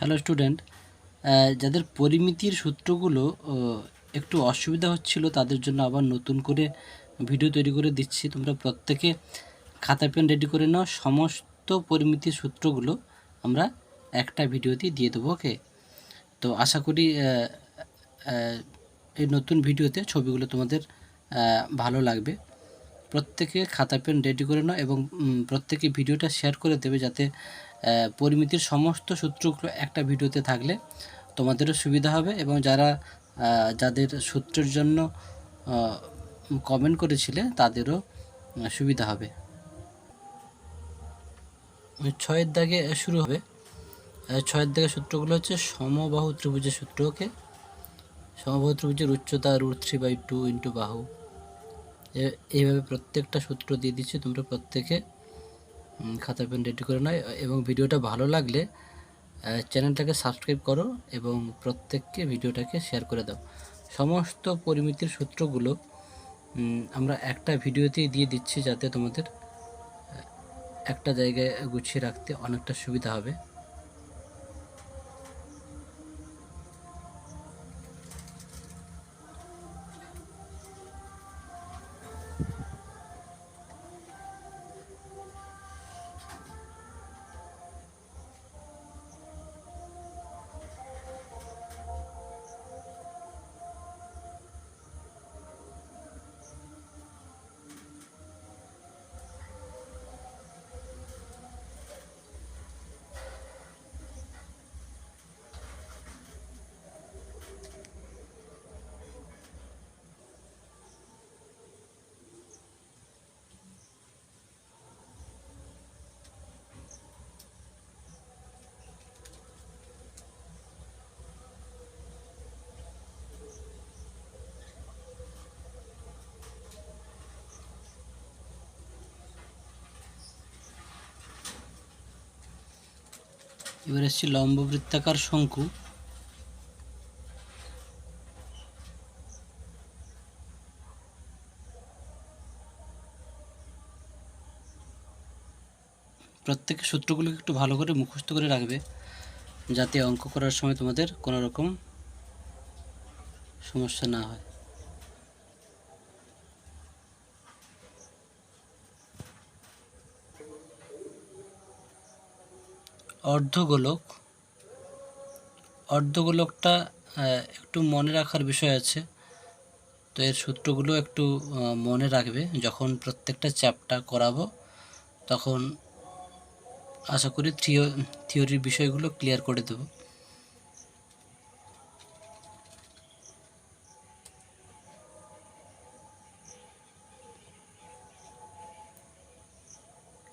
Hello student যাদের পরিমিতির সূত্রগুলো একটু অসুবিধা হচ্ছিল, তাদের জন্য আবার নতুন করে ভিডিও তৈরি করে দিচ্ছি। তোমরা প্রত্যেকে খাতা, পেন রেডি করে নাও। সমস্ত পরিমিতির সূত্রগুলো আমরা একটা ভিডিওতে দিয়ে দেবো ওকে তো আশা করি এই নতুন ভিডিওতে ছবিগুলো তোমাদের ভালো লাগবে। প্রত্যেকে খাতা, পেন রেডি করে নাও এবং প্রত্যেকে ভিডিওটা শেয়ার করে দেবে যাতে পরিমিতির সমস্ত সূত্রগুলো একটা ভিডিওতে থাকলে তোমাদেরও সুবিধা হবে এবং যারা যাদের সূত্রের জন্য কমেন্ট করেছিলে তাদেরও সুবিধা হবে। ছয়ের দাগে শুরু হবে। ছয়ের দাগে সূত্রগুলো হচ্ছে সমবাহু ত্রিভুজের সূত্র ওকে? সমবাহু ত্রিভুজের উচ্চতা root three by two into বাহু। এইভাবে প্রত্যেকটা সূত্র দিয়ে দিচ্ছি, তোমরা প্রত্যেকে খাতা পেন রেডি করে নেয়। এবং ভিডিওটা ভালো লাগলে চ্যানেলটাকে সাবস্ক্রাইব করো এবং প্রত্যেককে ভিডিওটাকে শেয়ার করে দাও। সমস্ত পরিমিতির সূত্রগুলো আমরা একটা ভিডিওতেই দিয়ে দিচ্ছি যাতে তোমাদের একটা জায়গায় গুছিয়ে রাখতে অনেকটা সুবিধা হবে। এবার এসছি লম্ব বৃত্তাকার শঙ্কু। প্রত্যেকের সূত্রগুলোকে একটু ভালো করে মুখস্থ করে রাখবে, যাতে অঙ্ক করার সময় তোমাদের কোনো রকম সমস্যা না হয়। অর্ধগোলক। অর্ধগোলকটা একটু মনে রাখার বিষয় আছে। তো এর সূত্রগুলো একটু মনে রাখবে। যখন প্রত্যেকটা চ্যাপ্টার করাবো, তখন আশা করি থিও, থিওরির বিষয়গুলো ক্লিয়ার করে দেবো।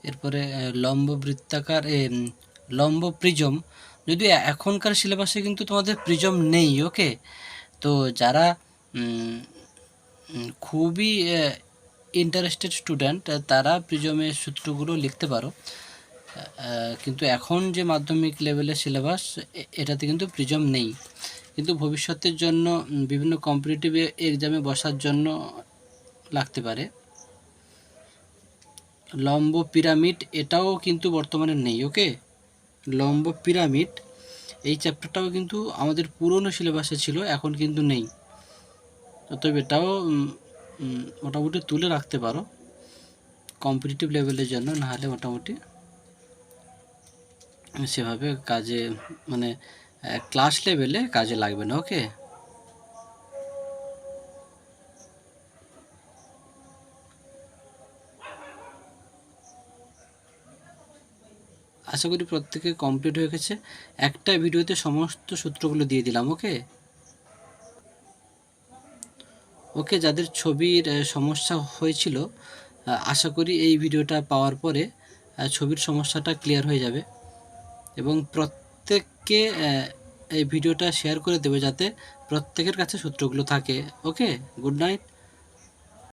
এরপরে লম্ব বৃত্তাকার লম্ব প্রিজম যদি এখনকার সিলেবাসে কিন্তু তোমাদের প্রিজম নেই, ওকে? তো যারা খুবই ইন্টারেস্টেড স্টুডেন্ট তারা প্রিজমের সূত্রগুলো লিখতে পারো। কিন্তু এখন যে মাধ্যমিক লেভেলের সিলেবাস এটাতে কিন্তু প্রিজম নেই। কিন্তু ভবিষ্যতের জন্য বিভিন্ন কম্পিটিটিভ এক্সামে বসার জন্য লাগতে পারে। লম্ব পিরামিড এটাও কিন্তু বর্তমানে নেই, ওকে? লম্ব পিরামিড, এই চ্যাপ্টারটাও কিন্তু আমাদের পুরনো সিলেবাসে ছিল, এখন কিন্তু নেই। তবে এটাও মোটামুটি তুলে রাখতে পারো কম্পিটিটিভ লেভেলের জন্য, নাহলে মোটামুটি সেভাবে কাজে মানে ক্লাস লেভেলে কাজে লাগবে না ওকে আশা করি প্রত্যেকে কমপ্লিট হয়ে গেছে। একটা ভিডিওতে সমস্ত সূত্রগুলো দিয়ে দিলাম ওকে ওকে যাদের ছবির সমস্যা হয়েছিল আশা করি এই ভিডিওটা পাওয়ার পরে ছবির সমস্যাটা ক্লিয়ার হয়ে যাবে। এবং প্রত্যেককে এই ভিডিওটা শেয়ার করে দেবে যাতে প্রত্যেকের কাছে সূত্রগুলো থাকে। Okay good night